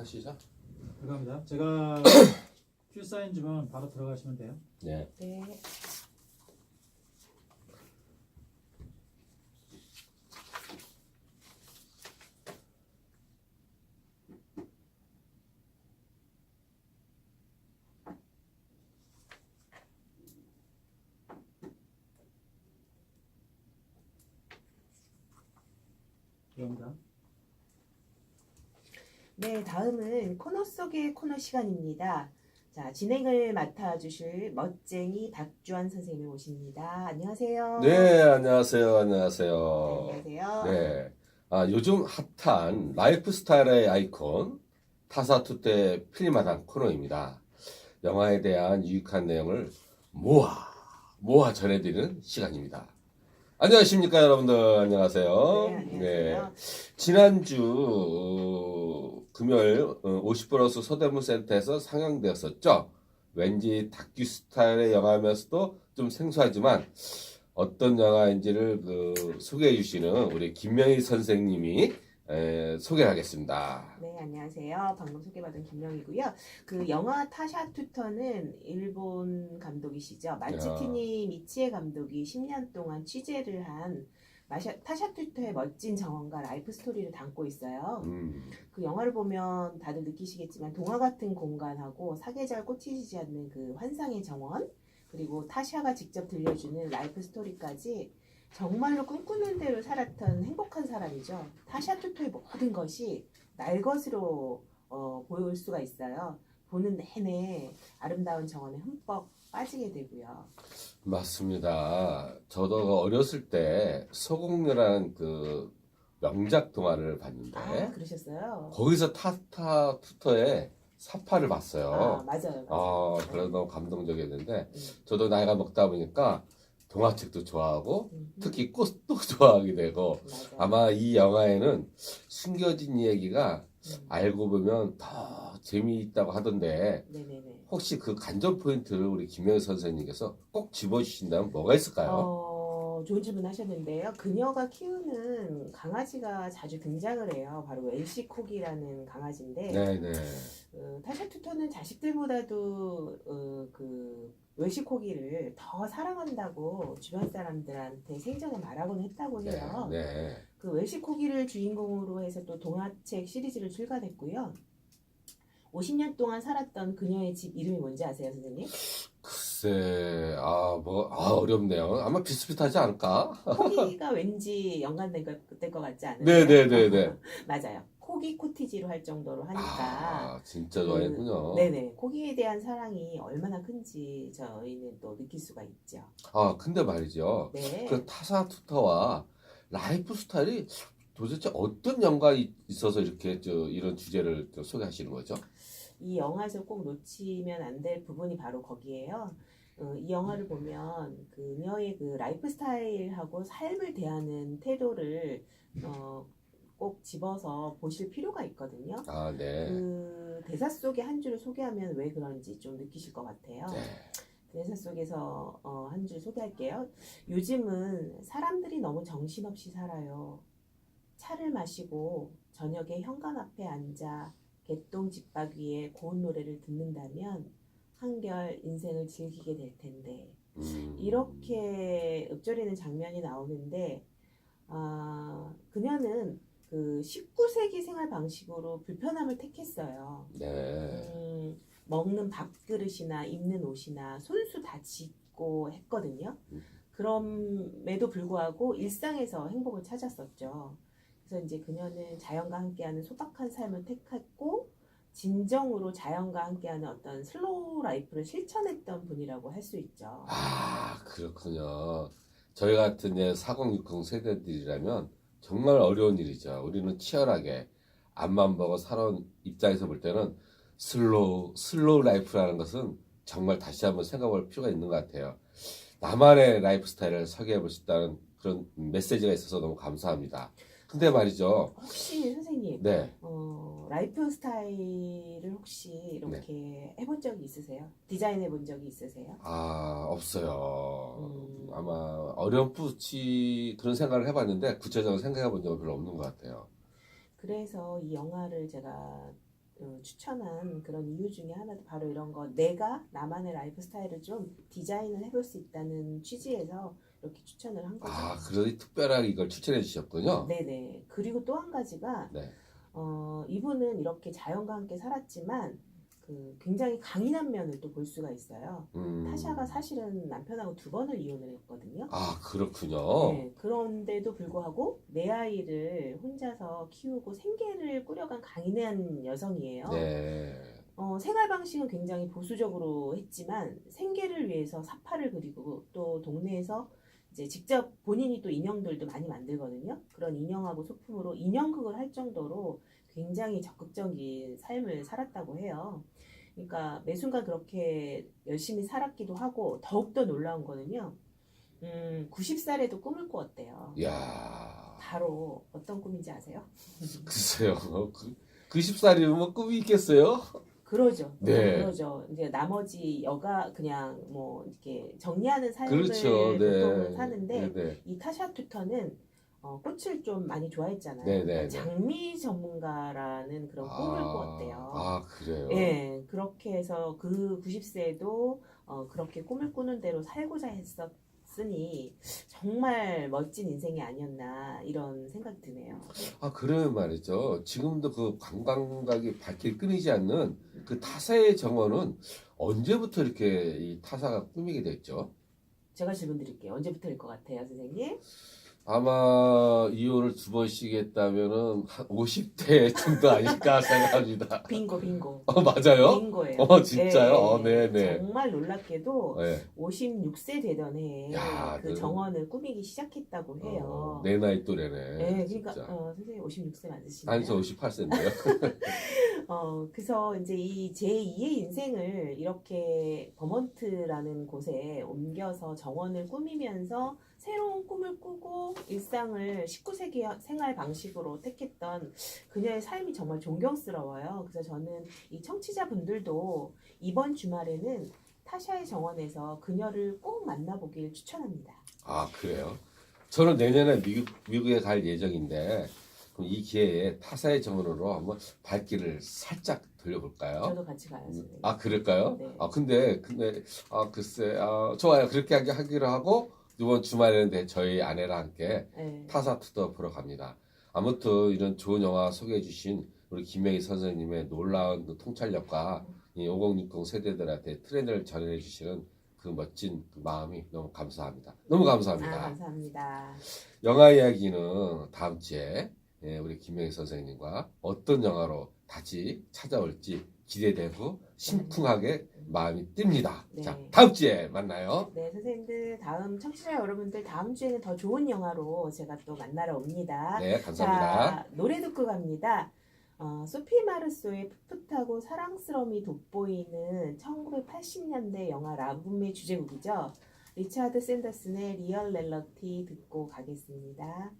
하시죠. 들어갑니다. 제가 큐 사인 주면 바로 들어가시면 돼요. 네. 네. 들어갑니다. 네, 다음은 코너 속의 코너 시간입니다. 자, 진행을 맡아주실 멋쟁이 박주환 선생님을 모십니다. 안녕하세요. 네, 안녕하세요. 네, 안녕하세요. 안녕하세요. 네. 아, 요즘 핫한 라이프 스타일의 아이콘 타사투테 필리마당 코너입니다. 영화에 대한 유익한 내용을 모아 모아 전해드리는 시간입니다. 안녕하십니까 여러분들 안녕하세요. 네, 안녕하세요. 지난주 어, 금요일 어, 50플러스 서대문 센터에서 상영되었었죠. 왠지 다큐 스타일의 영화면서도 좀 생소하지만 어떤 영화인지를 그 소개해 주시는 우리 김명희 선생님이 에, 소개하겠습니다. 네, 안녕하세요. 방금 소개받은 김명이고요. 그 영화 타샤 투터는 일본 감독이시죠. 마츠키니 미치에 감독이 10년 동안 취재를 한 마샤, 타샤 투터의 멋진 정원과 라이프 스토리를 담고 있어요. 음, 그 영화를 보면 다들 느끼시겠지만 동화 같은 공간하고 사계절 꽂히지 않는 그 환상의 정원 그리고 타샤가 직접 들려주는 라이프 스토리까지 정말로 꿈꾸는 대로 살았던 행복한 사람이죠. 타샤 투토의 모든 것이 날 것으로 어, 보일 수가 있어요. 보는 내내 아름다운 정원에 흠뻑 빠지게 되고요. 맞습니다. 저도 어렸을 때 소공녀라는 그 명작 동화를 봤는데 아 그러셨어요? 거기서 타타 투터의 사파를 봤어요. 아 맞아요. 맞아요. 아, 그래서 너무 감동적이었는데, 음. 저도 나이가 먹다 보니까 동화책도 좋아하고, 음, 특히 꽃도 좋아하게 되고. 아마 이 영화에는 숨겨진 이야기가 음. 알고 보면 더 재미있다고 하던데, 네네네. 혹시 그 간접 포인트를 우리 김영희 선생님께서 꼭 집어주신다면 뭐가 있을까요? 어, 좋은 질문 하셨는데요. 그녀가 키우는 강아지가 자주 등장을 해요. 바로 웰시콕이라는 강아지인데, 네네. 어, 타샤 투터는 자식들보다도 어, 그 웰시코기를 더 사랑한다고 주변 사람들한테 생전에 말하곤 했다고 네, 해요. 네. 그 웰시코기를 주인공으로 해서 또 동화책 시리즈를 출간했고요. 50년 동안 살았던 그녀의 집 이름이 뭔지 아세요, 선생님? 글쎄, 아, 뭐, 아, 어렵네요. 아마 비슷비슷하지 않을까? 코기가 왠지 연관된 것, 될것 같지 않으세요? 네네네네. 맞아요. 코기 코티지로 할 정도로 하니까. 아, 진짜 좋아했군요. 네네. 코기에 대한 사랑이 얼마나 큰지 저희는 또 느낄 수가 있죠. 아, 근데 말이죠. 네. 그 타사 투터와 라이프 스타일이 도대체 어떤 연관이 있어서 이렇게 저 이런 주제를 저 소개하시는 거죠? 이 영화에서 꼭 놓치면 안 될 부분이 바로 거기에요. 어, 이 영화를 보면 그녀의 그 라이프 스타일하고 삶을 대하는 태도를 어, 꼭 집어서 보실 필요가 있거든요. 아, 네. 그 대사 속의 한 줄을 소개하면 왜 그런지 좀 느끼실 것 같아요. 네. 대사 속에서 어, 한 줄 소개할게요. 요즘은 사람들이 너무 정신없이 살아요. 차를 마시고 저녁에 현관 앞에 앉아 개똥 집밥 위에 고운 노래를 듣는다면 한결 인생을 즐기게 될 텐데 음. 이렇게 읊조리는 장면이 나오는데 아, 그녀는 그 19세기 생활 방식으로 불편함을 택했어요. 네. 음, 먹는 밥그릇이나 입는 옷이나 손수 다 짓고 했거든요. 음. 그럼에도 불구하고 일상에서 행복을 찾았었죠. 그래서 이제 그녀는 자연과 함께하는 소박한 삶을 택했고 진정으로 자연과 함께하는 어떤 슬로우 라이프를 실천했던 분이라고 할 수 있죠. 아, 그렇군요. 저희 같은 이제 4060 세대들이라면 정말 어려운 일이죠. 우리는 치열하게 앞만 보고 살아온 입장에서 볼 때는 슬로우, 슬로우 라이프라는 것은 정말 다시 한번 생각해 볼 필요가 있는 것 같아요. 나만의 라이프 스타일을 소개해 볼 수 있다는 그런 메시지가 있어서 너무 감사합니다. 근데 말이죠. 혹시 선생님, 네. 어, 라이프 스타일을 혹시 이렇게 해본 적이 있으세요? 디자인 해 본 적이 있으세요? 아, 없어요. 음. 아마 어렴풋이 그런 생각을 해봤는데 구체적으로 생각해 본 적은 별로 없는 것 같아요. 그래서 이 영화를 제가 어, 추천한 그런 이유 중에 하나도 바로 이런 거 내가 나만의 라이프 스타일을 좀 디자인을 해볼 수 있다는 취지에서 이렇게 추천을 한 거죠. 아, 그러니 특별하게 이걸 추천해 주셨군요. 네네. 그리고 또 한 가지가 네. 어, 이분은 이렇게 자연과 함께 살았지만 그 굉장히 강인한 면을 또 볼 수가 있어요. 음. 타샤가 사실은 남편하고 두 번을 이혼을 했거든요. 아, 그렇군요. 네, 그런데도 불구하고 내 아이를 혼자서 키우고 생계를 꾸려간 강인한 여성이에요. 네. 어, 생활 방식은 굉장히 보수적으로 했지만 생계를 위해서 사파를 그리고 또 동네에서 이제 직접 본인이 또 인형들도 많이 만들거든요. 그런 인형하고 소품으로 인형극을 할 정도로 굉장히 적극적인 삶을 살았다고 해요. 그러니까 매 순간 그렇게 열심히 살았기도 하고 더욱더 놀라운 거는요. 음, 90살에도 꿈을 꾸었대요. 이야. 바로 어떤 꿈인지 아세요? 글쎄요. 그, 90살이면 뭐 꿈이 있겠어요? 그러죠. 네. 그러죠. 이제 나머지 여가 그냥 뭐 이렇게 정리하는 삶을 그렇죠. 보통은 네. 사는데 네, 네. 이 타샤 투터는 어, 꽃을 좀 많이 좋아했잖아요. 네, 네, 네. 장미 전문가라는 그런 꿈을 꾸었대요. 아, 그래요? 예, 그렇게 해서 그 90세에도 어, 그렇게 꿈을 꾸는 대로 살고자 했었 으니 정말 멋진 인생이 아니었나 이런 생각이 드네요. 아, 그러면 말이죠. 지금도 그 관광객이 발길 끊이지 않는 그 타사의 정원은 언제부터 이렇게 이 타사가 꾸미게 됐죠? 제가 질문 드릴게요. 언제부터일 것 같아요, 선생님? 아마 이혼을 두 번씩 했다면은 한 50대 정도 아닐까 생각합니다. 빙고, 빙고. 어, 맞아요? 빙고예요. 어, 진짜요? 어, 네네. 정말 놀랍게도 네. 56세 되던 해에 야, 그 그- 정원을 꾸미기 시작했다고 해요. 어, 내 나이 또래네. 네, 그러니까 진짜. 어, 선생님 56세 맞으시나요? 아니, 저 58세인데요. 어, 그래서 이제 이 제2의 인생을 이렇게 버먼트라는 곳에 옮겨서 정원을 꾸미면서 새로운 꿈을 꾸고 일상을 19세기 생활 방식으로 택했던 그녀의 삶이 정말 존경스러워요. 그래서 저는 이 청취자분들도 이번 주말에는 타샤의 정원에서 그녀를 꼭 만나보길 추천합니다. 아, 그래요? 저는 내년에 미국, 미국에 갈 예정인데, 그럼 이 기회에 타사의 정원으로 한번 발길을 살짝 돌려볼까요? 저도 같이 가요. 선생님. 아, 그럴까요? 네. 아, 근데, 근데, 아, 글쎄, 아, 좋아요. 그렇게 하기, 하기로 하고, 이번 주말에는 네, 저희 아내랑 함께 네. 타사 투더 보러 갑니다. 아무튼 이런 좋은 영화 소개해 주신 우리 김명희 선생님의 놀라운 그 통찰력과 이 5060 세대들한테 트렌드를 전해 주시는 그 멋진 그 마음이 너무 감사합니다. 너무 아, 감사합니다. 감사합니다. 영화 이야기는 다음 주에 예, 우리 김명희 선생님과 어떤 영화로 다시 찾아올지 기대되고 심쿵하게 마음이 뜁니다. 네. 자, 다음 주에 만나요. 네, 선생님들 다음 청취자 여러분들 다음 주에는 더 좋은 영화로 제가 또 만나러 옵니다. 네, 감사합니다. 자, 노래 듣고 갑니다. 어, 소피 마르소의 풋풋하고 사랑스러움이 돋보이는 1980년대 영화 라붐의 주제곡이죠. 리차드 샌더슨의 리얼 렐러티 듣고 가겠습니다.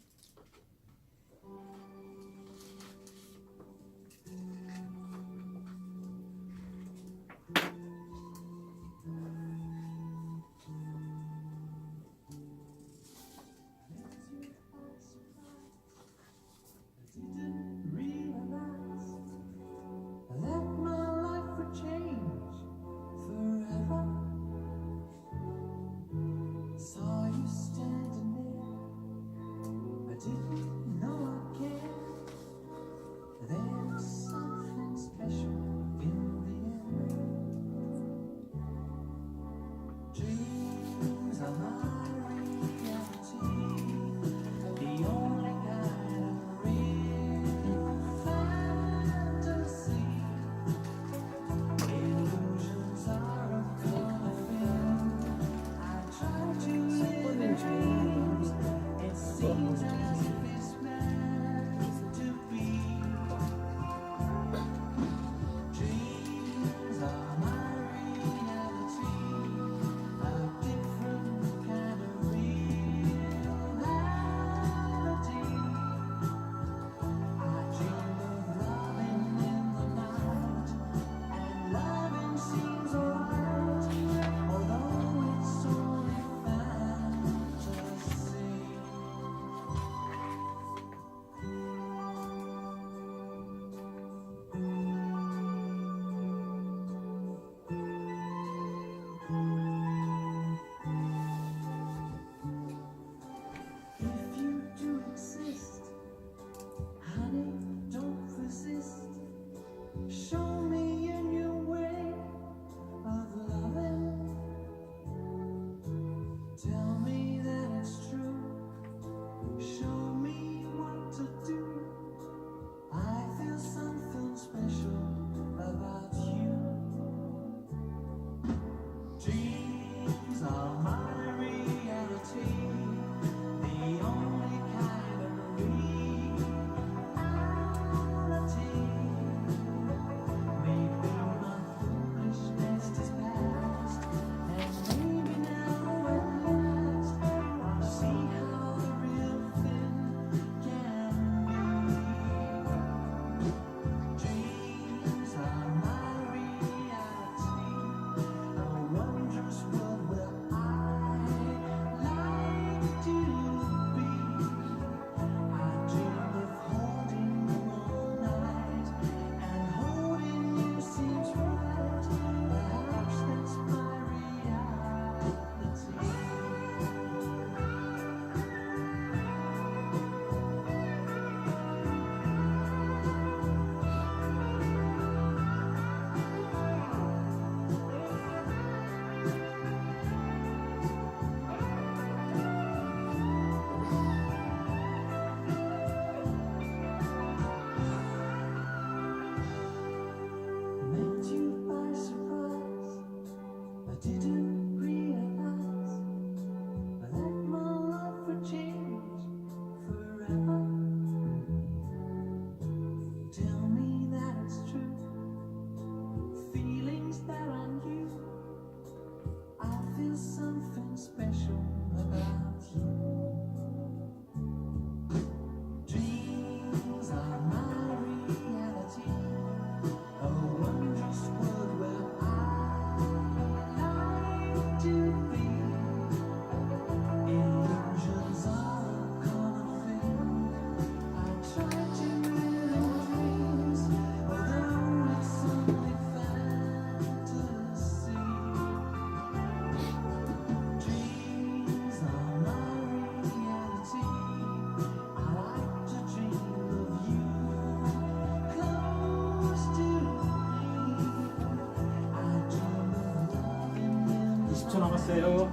드세요.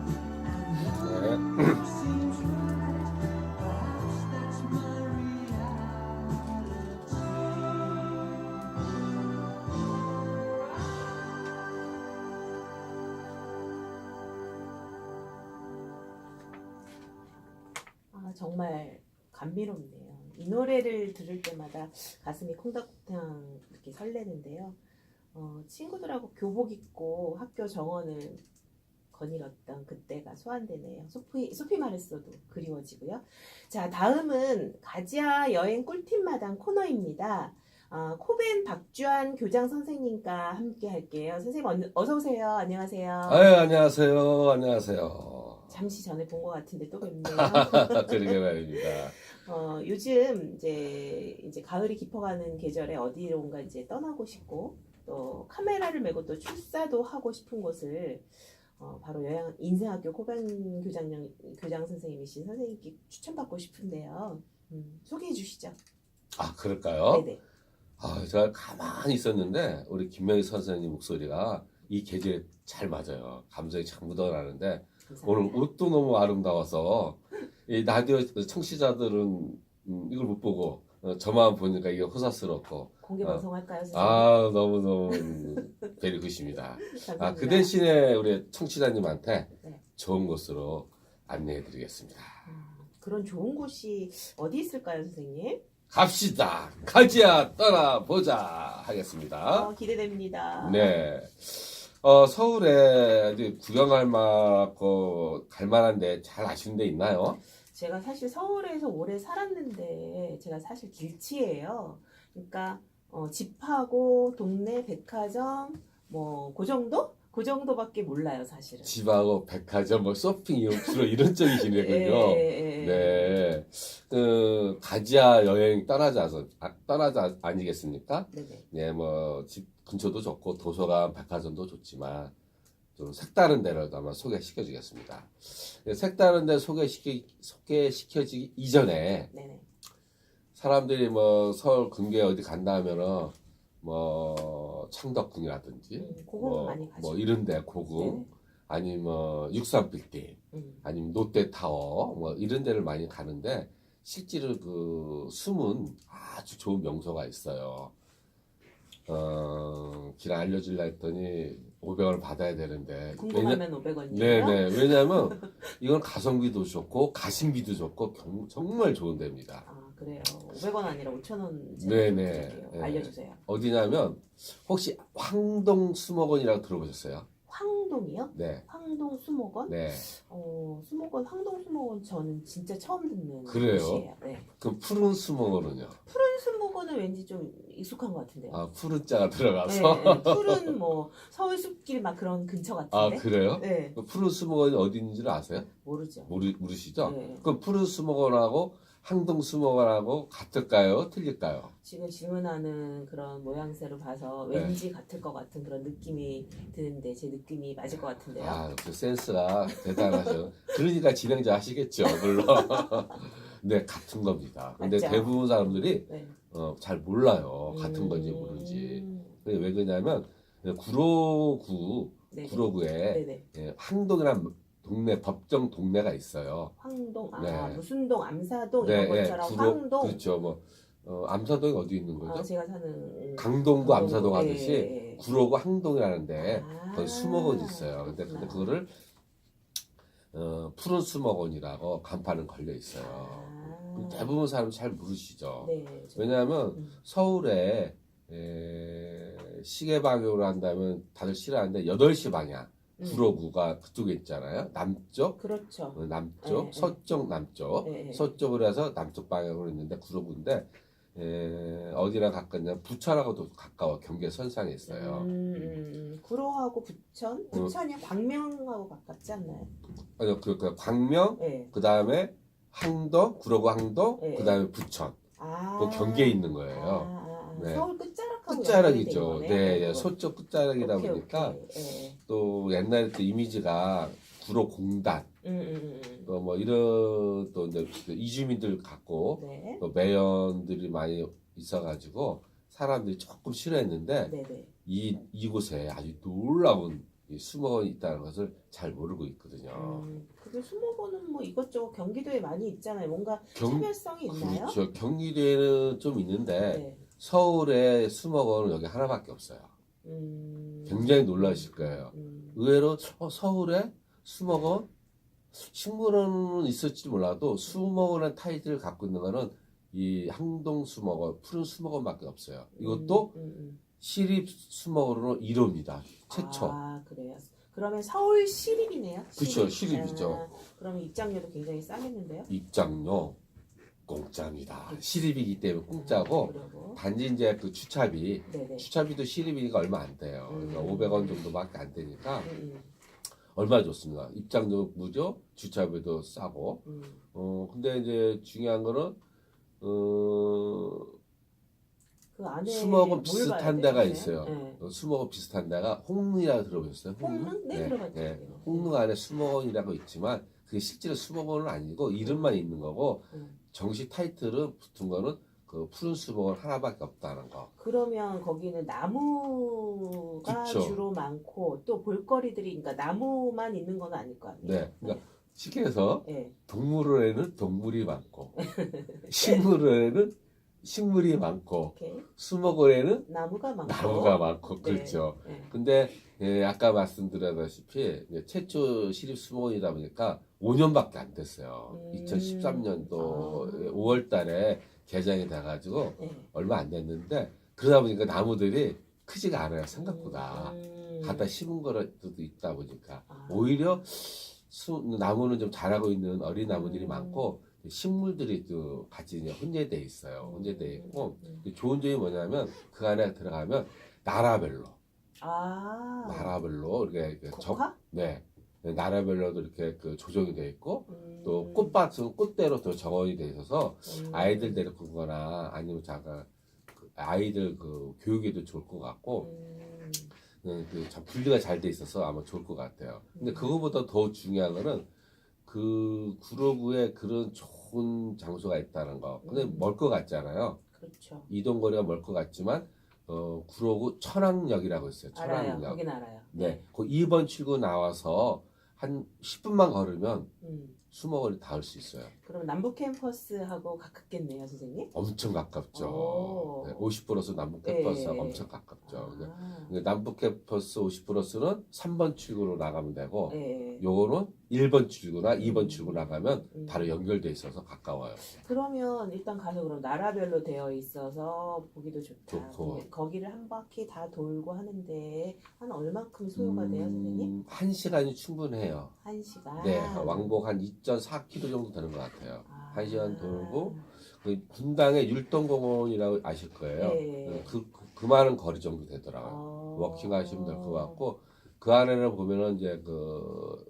네. 아, 정말 감미롭네요. 이 노래를 들을 때마다 가슴이 콩닥콩닥 이렇게 설레는데요. 어, 친구들하고 교복 입고 학교 정원을 거닐었던 그때가 소환되네요. 소피, 소피 마르소도 그리워지고요. 자, 다음은 가지아 여행 꿀팁 마당 코너입니다. 어, 코벤 박주한 교장 선생님과 함께 할게요. 선생님 어느- 어서 오세요. 안녕하세요. 아유 안녕하세요. 안녕하세요. 잠시 전에 본 것 같은데 또 뵙네요. 그러게 말입니다. 어, 요즘 이제 이제 가을이 깊어가는 계절에 어디론가 이제 떠나고 싶고 또 카메라를 메고 또 출사도 하고 싶은 곳을 어, 바로 여행 인생학교 코반 교장 교장 선생님이신 선생님께 추천받고 싶은데요. 음, 소개해 주시죠. 아 그럴까요? 네네. 아, 제가 가만히 있었는데 우리 김명희 선생님 목소리가 이 계절에 잘 맞아요. 감정이 참 묻어나는데 감사합니다. 오늘 옷도 너무 아름다워서 이 라디오 청취자들은 음, 이걸 못 보고 어, 저만 보니까 이게 호사스럽고 공개 어. 방송할까요, 선생님? 아 너무 너무 베리 굿입니다. 감사합니다. 아, 그 대신에 우리 청취자님한테 네. 좋은 곳으로 안내해드리겠습니다. 음, 그런 좋은 곳이 어디 있을까요, 선생님? 갑시다. 가지야 떠나보자 하겠습니다. 어, 기대됩니다. 네. 어, 서울에 이제 구경할 만고 갈 만한데 잘 아시는 데 있나요? 제가 사실 서울에서 오래 살았는데 제가 사실 길치예요. 그러니까 어, 집하고 동네 백화점 뭐 그 정도? 그 정도밖에 몰라요 사실은. 집하고 백화점, 뭐 쇼핑 주로 이런 쪽이시네군요. 예, 예, 예. 네. 그 가지야 여행 떠나자서 아, 떠나자 아니겠습니까? 네네. 네, 뭐 집 근처도 좋고 도서관, 백화점도 좋지만 좀 색다른 데를 아마 소개시켜 주겠습니다. 네, 색다른 데 소개시켜 소개시켜지기 이전에 네네. 사람들이 뭐 서울 근교에 어디 간다 하면은 뭐 창덕궁이라든지 음, 뭐, 많이 가죠. 뭐 이런 데 고궁 네네. 아니면 뭐 육삼 빌딩 음. 아니면 롯데타워 뭐 이런 데를 많이 가는데 실제로 그 숨은 아주 좋은 명소가 있어요. 어, 길 알려줄라 했더니 500원을 받아야 되는데 궁금하면 500원이요. 네네 왜냐면 이건 가성비도 좋고 가심비도 좋고 경- 정말 좋은 데입니다. 아 그래요. 500원 아니라 5,000원. 네네. 네. 알려주세요. 어디냐면 혹시 황동 수목원이라고 들어보셨어요? 황동이요? 네, 황동 수목원? 네. 어 수목원 황동 수목원 저는 진짜 처음 듣는 그래요? 곳이에요. 네. 그 푸른 수목원은요? 푸른 수목원은 왠지 좀 익숙한 것 같은데요. 아 푸른 자가 네, 들어가서 네. 푸른 뭐 서울 숲길 막 그런 근처 아 같은데. 그래요? 네, 그 푸른 수목원이 어디 있는지를 아세요? 모르죠. 모르 모르시죠? 네. 그럼 푸른 수목원하고 항동 수목원하고 같을까요? 틀릴까요? 지금 질문하는 그런 모양새로 봐서 네. 왠지 같을 것 같은 그런 느낌이 드는데 제 느낌이 맞을 것 같은데요. 아 역시 센스가 대단하죠. 그러니까 진행자 하시겠죠, 물론. 네 같은 겁니다. 근데 맞죠? 대부분 사람들이 네. 어, 잘 몰라요. 같은 건지 음. 모르는지. 근데 왜 그러냐면 구로구 네. 구로구에 네네. 예, 항동이라는 동네 법정 동네가 있어요. 황동, 아 네. 무슨 동, 암사동 이런 것처럼 황동. 그렇죠. 뭐 어, 암사동이 어디 있는 거죠? 아, 제가 사는 강동구 암사동 예, 하듯이 예, 예. 구로구 항동이라는데 아, 거기 수목원이 있어요. 근데 근데 그렇구나. 그거를 어, 푸른 수목원이라고 간판은 걸려 있어요. 아, 대부분 사람 잘 모르시죠. 네. 저- 왜냐하면 음. 서울에 에, 시계 방향으로 한다면 다들 싫어하는데 8시 방향 음. 구로구가 그쪽에 있잖아요. 남쪽, 그렇죠. 어, 남쪽, 네, 서쪽, 남쪽. 네, 네. 서쪽으로 해서 남쪽 방향으로 있는데 구로구인데 에, 어디랑 가깝냐? 부천하고도 가까워. 경계 선상에 있어요. 음, 음, 음. 구로하고 부천, 부천이 광명하고 가깝지 않나요? 아니, 그, 그 광명, 네. 그 다음에 항동, 구로구 항동, 네. 그 다음에 부천. 아, 그 경계에 있는 아, 거예요. 아, 아. 네. 서울 끝자락하고 끝자락이죠. 네. 네, 서쪽 끝자락이다 오케이, 보니까 오케이. 네. 또 옛날에 또 이미지가 구로 공단 음, 음, 음, 또 뭐 이런 또 이제 그 이주민들 갖고 음. 네. 또 매연들이 많이 있어가지고 사람들이 조금 싫어했는데 네, 네. 이 이곳에 아주 놀라운 이 수목원이 있다는 것을 잘 모르고 있거든요. 음, 근데 수목원은 뭐 이것저것 경기도에 많이 있잖아요. 뭔가 경, 차별성이 있나요? 그렇죠. 경기도에는 좀 있는데 네. 서울에 수목원은 여기 하나밖에 없어요. 음, 굉장히 놀라실 거예요. 음, 의외로 어, 서울에 수목원 식물원은 있을지 몰라도 수목원의 타이틀을 갖고 있는 거는 이 항동 수목원, 푸른 수목원밖에 없어요. 이것도 음, 음, 음. 시립 수목원으로 1호입니다. 최초. 아 그래요. 그러면 서울 시립이네요. 그쵸, 시립이죠. 아, 그러면 입장료도 굉장히 싸겠는데요? 입장료 공짜입니다. 시립이기 때문에 공짜고 그리고 단지 이제 그 주차비 네네. 주차비도 시립이니까 얼마 안 돼요. 그러니까 음. 500원 정도밖에 안 되니까 음, 얼마 좋습니다. 입장료 무료, 주차비도 싸고. 음, 어 근데 이제 중요한 거는 어 그 안에 수목은 뭘 비슷한 봐야 데가 돼요? 있어요. 네. 어, 수목원 비슷한 데가 홍릉이라고 들어보셨어요? 홍릉? 네, 들어봤죠. 홍릉 안에 수목원이라고 있지만 그게 실제로 수목원은 아니고 이름만 있는 거고 음. 정식 타이틀은 붙은 거는 그 푸른 수목원 하나밖에 없다는 거. 그러면 거기는 나무가 그쵸. 주로 많고 또 볼거리들이 그러니까 나무만 있는 건 아닐 거 아니에요. 네. 그러니까 쉽게 해서 네. 동물원에는 동물이 많고 식물원에는 식물이 많고 이렇게 수목원에는 나무가 많고 나무가 많고 네. 그렇죠. 네. 근데 예, 아까 말씀드렸다시피 최초 시립 수목원이다 보니까 5년밖에 안 됐어요. 음. 2013년도 아. 5월달에 개장이 돼가지고 네. 얼마 안 됐는데 그러다 보니까 나무들이 크지가 않아요 생각보다. 음. 갖다 심은 거라도 있다 보니까 아. 오히려 수, 나무는 좀 자라고 있는 어린 나무들이 음. 많고 식물들이 또 같이 혼재돼 있어요. 혼재돼 있고 음. 좋은 점이 뭐냐면 그 안에 들어가면 나라별로 아. 나라별로 이렇게 그 적, 국화? 네 나라별로도 이렇게 그 조정이 돼 있고 음. 또 꽃밭은 꽃대로 또 정원이 돼 있어서 음. 아이들 데리고 거나 아니면 자가 그 아이들 그 교육에도 좋을 것 같고 음. 그참 분리가 잘 돼 있어서 아마 좋을 것 같아요. 근데 음. 그거보다 더 중요한 거는 그 구로구에 그런 좋은 장소가 있다는 거. 근데 음. 멀것 같잖아요. 그렇죠. 이동 거리가 멀 것 같지만 어 구로구 천왕역이라고 있어요. 알아요. 천왕역. 거긴 알아요. 네. 그 2번 출구 나와서 한 10분만 걸으면 음. 수목원이 닿을 수 있어요. 그럼 남북 캠퍼스하고 가깝겠네요, 선생님? 엄청 가깝죠. 오. 네, 50% 남북 네. 캠퍼스하고 엄청 가깝죠. 근데 아. 근데 남북 캠퍼스 50%는 3번 출구로 나가면 되고 네. 요거는 1번 출구나 2번 음. 출구 나가면 음. 바로 연결돼 있어서 가까워요. 그러면 일단 가서 그럼 나라별로 되어 있어서 보기도 좋다. 좋고. 근데 거기를 한 바퀴 다 돌고 하는데 한 얼마큼 소요가 돼요, 선생님? 음, 한 시간이 충분해요. 한 시간. 네, 왕복 한 2.4km 정도 되는 것 같아요. 아. 한 시간 돌고 그 분당의 율동공원이라고 아실 거예요. 네. 그, 그, 그 많은 거리 정도 되더라고요. 어. 워킹 하시면 될 것 같고 그 안에는 보면은 이제 그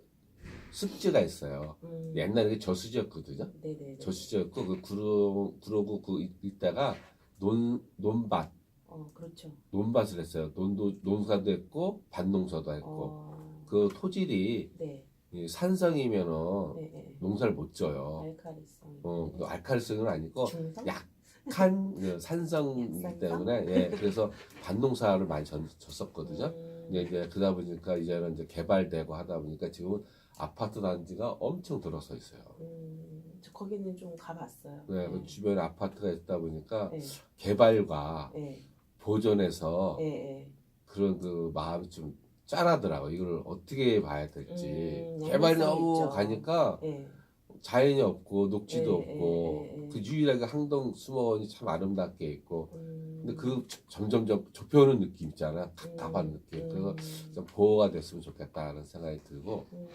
습지가 있어요. 음. 옛날에 이게 저수지였거든요. 네네네. 저수지였고 그 구로 구로구 그 이- 이따가 논 논밭 어, 그렇죠. 논밭을 했어요. 논도 논사도 했고 밭농사도 했고 어. 그 토질이 네. 이 산성이면은 네. 네. 농사를 못 져요. 알카리성. 어, 그 알칼리성은 아니고 중성? 약한 그 산성이기 약산성? 때문에 예 그래서 밭농사를 많이 전, 졌었거든요. 음. 근데 이제 그러다 보니까 이제는 이제 개발되고 하다 보니까 지금은 아파트 단지가 엄청 들어서 있어요. 음, 저 거기는 좀 가봤어요. 네, 그 주변에 아파트가 있다 보니까 네. 개발과 네. 보존해서 네. 네. 그런 그 마음이 좀 짠하더라고. 이걸 어떻게 봐야 될지. 음, 개발이 양면성이 너무 있죠. 가니까 네. 자연이 없고 녹지도 예, 없고 예, 예, 예. 그 유일하게 항동 수목원이 참 아름답게 있고 음. 근데 그 점점 점 좁혀오는 느낌 있잖아. 답답한 느낌. 그래서 음. 좀 보호가 됐으면 좋겠다는 생각이 들고 음.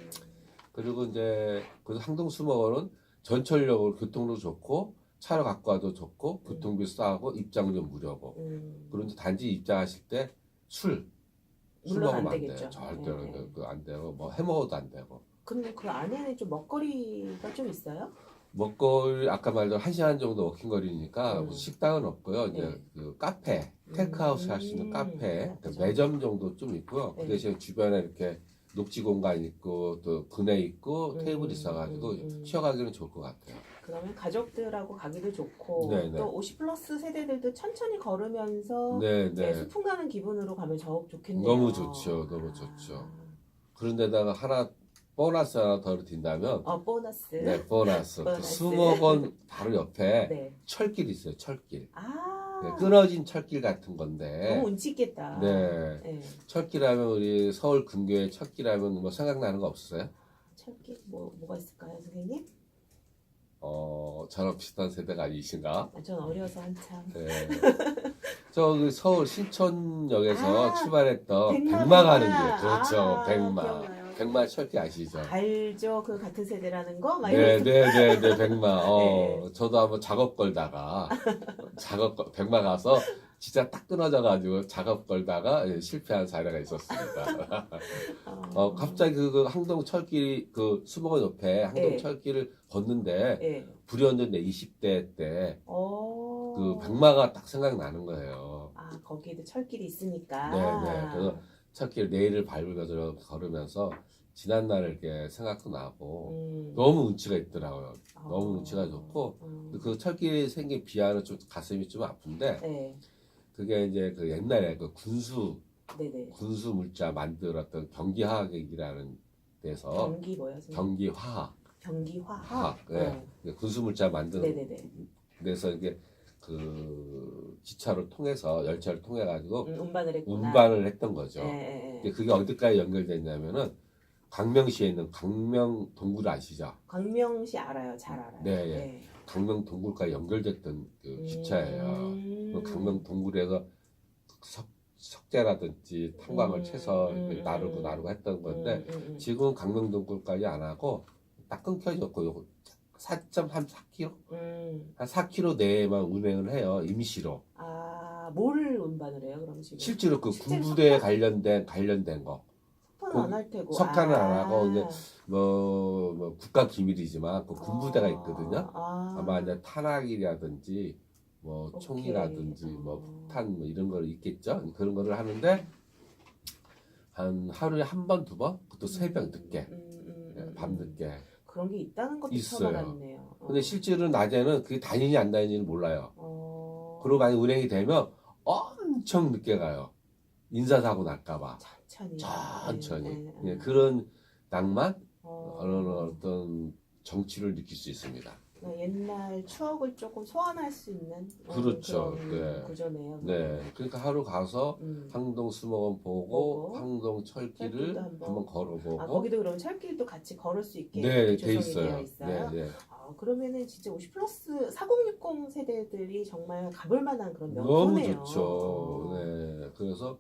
그리고 이제 그 항동 수목원은 전철역으로 교통도 좋고 차를 갖고 와도 좋고 교통비 싸고 입장료 무료고 음. 이제 단지 입장하실 때 술 술 물론 안 먹으면 안. 되겠죠. 절대로 네, 네. 그안 되고 뭐 해먹어도 안 되고 근데 그 안에는 좀 먹거리가 좀 있어요? 먹거리 아까 말한 한 시간 정도 워킹 거리니까 음. 뭐 식당은 없고요. 이제 네. 그 카페, 테이크아웃 할 수 있는 음. 카페, 그 그죠. 매점 정도 좀 있고요. 네. 그 대신 주변에 이렇게 녹지 공간 있고 또 그네 있고 음, 테이블 있어가지고 음, 음. 쉬어가기는 좋을 것 같아요. 그러면 가족들하고 가기도 좋고 네, 네. 또 50 플러스 세대들도 천천히 걸으면서 네, 이제 네. 소풍 가는 기분으로 가면 더 좋겠네요. 너무 좋죠, 너무 아, 좋죠. 그런데다가 하나 보너스 하나 더 든다면 어 보너스. 네 보너스 그 보너스. 수목원 바로 옆에 네. 철길 있어요 철길 아. 네, 끊어진 철길 같은 건데 너무 운치 있겠다. 네 네. 철길하면 우리 서울 근교에 철길하면 뭐 생각나는 거 없어요? 철길 뭐 뭐가 있을까요, 선생님? 어 저랑 비슷한 세대가 아니신가? 아, 전 어려서 한참. 네. 저기 서울 신촌역에서 아, 출발했던 백마, 백마 가는 백마. 길 그렇죠 아, 백마 기억나요. 백마 철길 아시죠? 알죠, 그 같은 세대라는 거. 막 네. 네, 네, 네, 백마. 어, 네. 저도 한번 작업 걸다가 작업 걸- 백마 가서 진짜 딱 끊어져가지고 작업 걸다가 예, 실패한 사례가 있었습니다. 어, 갑자기 그, 그 항동 철길 그 수목원 옆에 항동 네. 철길을 걷는데 예. 불현듯 20대 때그 어. 백마가 딱 생각나는 거예요. 아 거기에도 철길이 있으니까. 네, 네. 그래서 철길 내일을 밟으면서 걸으면서 지난 날을 이렇게 생각도 나고 음. 너무 운치가 있더라고요. 아. 너무 운치가 좋고 음. 그 철길이 생긴 비하는 좀 가슴이 좀 아픈데 네, 그게 이제 그 옛날에 그 군수 네네. 군수 물자 만들었던 경기화학이라는 데서 경기 뭐요? 선생님? 경기화학 경기화학. 화학 네. 그 군수 물자 만드는 네네네. 데서 이게 그 기차를 통해서 열차를 통해 가지고 음, 운반을 했구나. 운반을 했던 거죠. 예, 예, 예. 근데 그게 어디까지 연결됐냐면은 강명시에 있는 강명 동굴 아시죠? 광명시 알아요. 잘 알아요. 네, 예. 강명 동굴까지 연결됐던 그 기차예요. 음. 그 강명 동굴에서 석, 석재라든지 탄광을 음, 채서 음, 나르고 음. 나르고 했던 건데 음, 음, 음. 지금 강명 동굴까지 안 하고 딱 끊겨졌고 요거 4.34km 음. 한 4km 내에만 운행을 해요 임시로 아, 뭘 운반을 해요? 그럼 지금? 실제로 그 실제로 군부대에 관련된 관련된 거 석탄은 안 할 테고. 석탄은 안 아. 하고 이제 뭐, 뭐 국가 기밀이지만 그 군부대가 있거든요. 아. 아마 이제 탄약이라든지 뭐 오케이. 총이라든지 뭐 어. 폭탄 뭐 이런 거 있겠죠. 그런 거를 하는데 한 하루에 한 번 두 번, 그것도 새벽 늦게, 음, 음, 예, 음, 밤 음. 늦게. 그런 게 있다는 것도 있어요. 처음 알았네요. 어. 근데 실제로 낮에는 그게 다니는지 안 다니는지는 몰라요. 어. 그리고 만약 운행이 되면 엄청 늦게 가요. 인사사고 날까봐 천천히. 천천히 네, 네, 예, 네. 그런 낭만 어. 그런 어떤 정치를 느낄 수 있습니다. 어, 옛날 추억을 조금 소환할 수 있는 어, 그렇죠. 네. 구조네요. 네, 그러니까 하루 가서 음. 항동 수목원 보고, 보고, 항동 철길을 한번. 한번 걸어보고 아 거기도 그럼 철길도 같이 걸을 수 있게 네, 돼 있어요. 되어 있어요. 네, 네. 아, 그러면은 진짜 50 플러스 4060 세대들이 정말 가볼 만한 그런 너무 명소네요. 좋죠. 어. 네, 그래서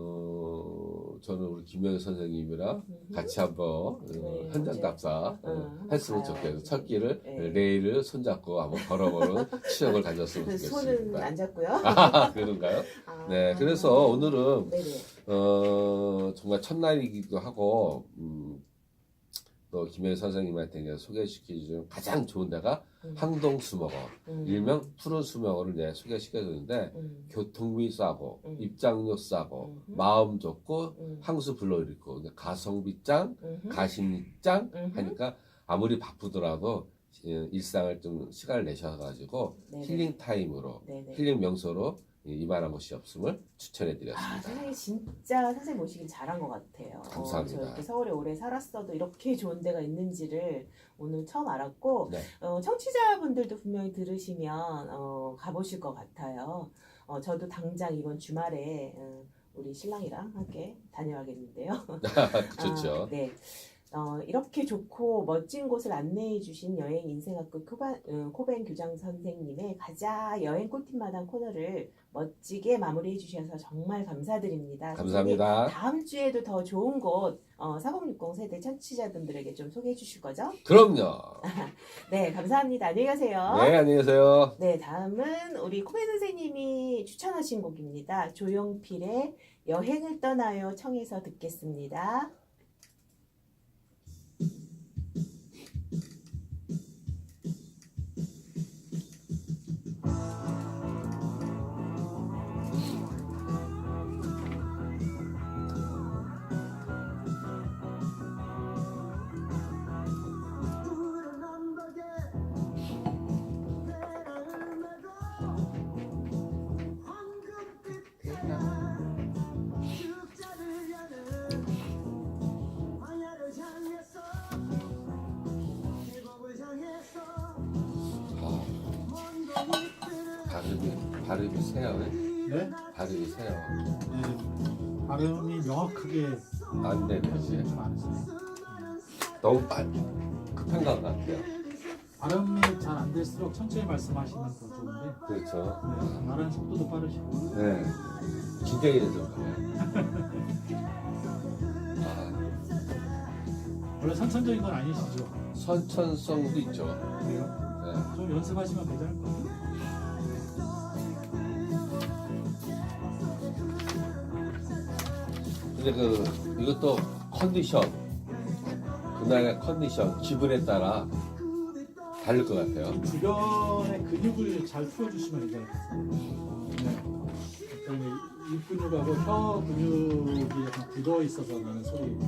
어, 저는 우리 김영희 선생님이랑 음흠. 같이 한번 어, 네, 현장 답사 어, 어, 한번 했으면. 좋겠어요. 첫 길을 네. 레일을 손잡고 한번 걸어보는 추억을 가졌으면 그 손은 좋겠습니다. 안 잡고요. 아, 그런가요? 아. 네, 그래서 오늘은 네네. 어, 정말 첫날이기도 하고, 음, 또 김혜희 선생님한테 이제 소개시켜주는 가장 좋은 데가 음. 항동 수목원, 음. 일명 푸른 수목원을 내가 소개시켜주는데, 음. 교통비 싸고, 음. 입장료 싸고, 음. 마음 좋고, 음. 향수 불러일으키고, 가성비 짱, 음흠. 가심리 짱 음흠. 하니까 아무리 바쁘더라도 예, 일상을 좀 시간을 내셔가지고 네네. 힐링 타임으로, 네네. 힐링 명소로 이만한 곳이 없음을 아, 추천해드렸습니다. 선생님 진짜 선생님 모시길 잘한 것 같아요. 감사합니다. 어, 저 이렇게 서울에 오래 살았어도 이렇게 좋은 데가 있는지를 오늘 처음 알았고 네. 어, 청취자분들도 분명히 들으시면 어, 가보실 것 같아요. 어, 저도 당장 이번 주말에 어, 우리 신랑이랑 함께 다녀야겠는데요. 좋죠. 아, 네. 어, 이렇게 좋고 멋진 곳을 안내해 주신 여행 인생학교 코바, 음, 코벤 교장 선생님의 가자 여행 꿀팁 마당 코너를 멋지게 마무리해 주셔서 정말 감사드립니다. 감사합니다. 다음 주에도 더 좋은 곳 어, 4060 세대 청취자분들에게 좀 소개해 주실 거죠? 그럼요. 네, 감사합니다. 안녕히 가세요. 네, 안녕히 계세요. 네, 다음은 우리 코벤 선생님이 추천하신 곡입니다. 조용필의 여행을 떠나요 청해서 듣겠습니다. 너무 빨 급한 것 같아요. 발음이 잘 안 될수록 천천히 말씀하시면 더 좋은데 그렇죠. 네, 말하는 속도도 빠르시고 네. 긴장이 그래요. 아, 원래 선천적인 건 아니시죠? 선천성도 있죠. 그래요? 네. 좀 연습하시면 괜찮을 것 같아요. 근데 그 이것도 컨디션 그날의 컨디션 기분에 따라 다를 것 같아요. 주변의 근육을 잘 풀어주시면 같아요. 네. 약간 입 근육하고 혀 근육이 약간 굳어 있어서 나는 소리